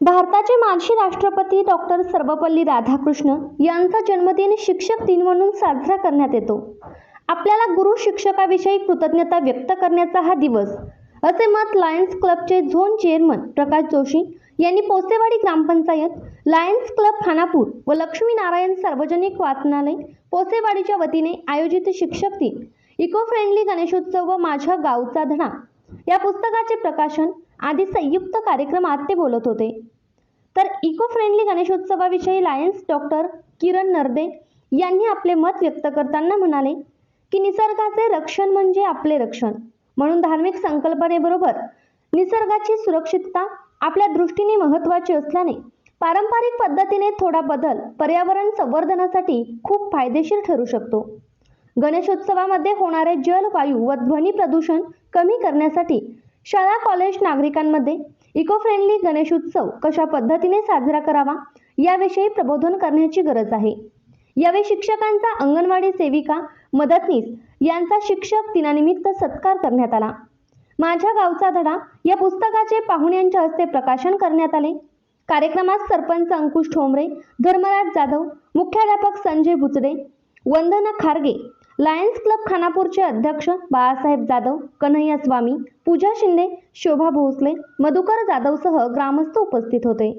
भारताचे माजी राष्ट्रपती डॉक्टर सर्वपल्ली राधाकृष्ण यांचा जन्मदिन शिक्षक दिन म्हणून साजरा करण्यात येतो. आपल्याला गुरु शिक्षकाविषयी कृतज्ञता व्यक्त करण्याचा हा दिवस असे मत लायन्स क्लबचे झोन चेअरमन प्रकाश जोशी यांनी पोसेवाडी ग्रामपंचायत लायन्स क्लब खानापूर व लक्ष्मीनारायण सार्वजनिक वाचनालय पोसेवाडीच्या वतीने आयोजित शिक्षक दिन इको फ्रेंडली गणेशोत्सव व माझ्या गावचा धडा. या पुस्तकाचे प्रकाशन आदी संयुक्त कार्यक्रमात ते बोलत होते. तर इको फ्रेंडली गणेशोत्सवाविषयी लायन्स डॉक्टर किरण नरदे यांनी आपले मत व्यक्त करताना म्हणाले की निसर्गाचे रक्षण म्हणजे आपले रक्षण. म्हणून धार्मिक संकल्पनेबरोबर निसर्गाची सुरक्षितता आपल्या दृष्टीने महत्त्वाची असल्याने पारंपरिक पद्धतीने थोडा बदल पर्यावरण संवर्धनासाठी खूप फायदेशीर ठरू शकतो. गणेशोत्सवामध्ये होणारे जल वायू व ध्वनी प्रदूषण कमी करण्यासाठी शाळा कॉलेज नागरिकांमध्ये इको फ्रेंडली गणेशोत्सव कशा पद्धतीने साजरा करावा याविषयी प्रबोधन करण्याची गरज आहे. यावेळी शिक्षकांचा अंगणवाडी सेविका मदतनीस यांचा शिक्षक दिनानिमित्त सत्कार करण्यात आला. माझ्या गावचा धडा या पुस्तकाचे पाहुण्यांच्या हस्ते प्रकाशन करण्यात आले. कार्यक्रमात सरपंच अंकुश ठोंबरे धर्मराज जाधव मुख्याध्यापक संजय भुचडे वंदना खारगे लायन्स क्लब खानापूरचे अध्यक्ष बाळासाहेब जाधव कन्हैया स्वामी पूजा शिंदे शोभा भोसले मधुकर जाधवसह ग्रामस्थ उपस्थित होते.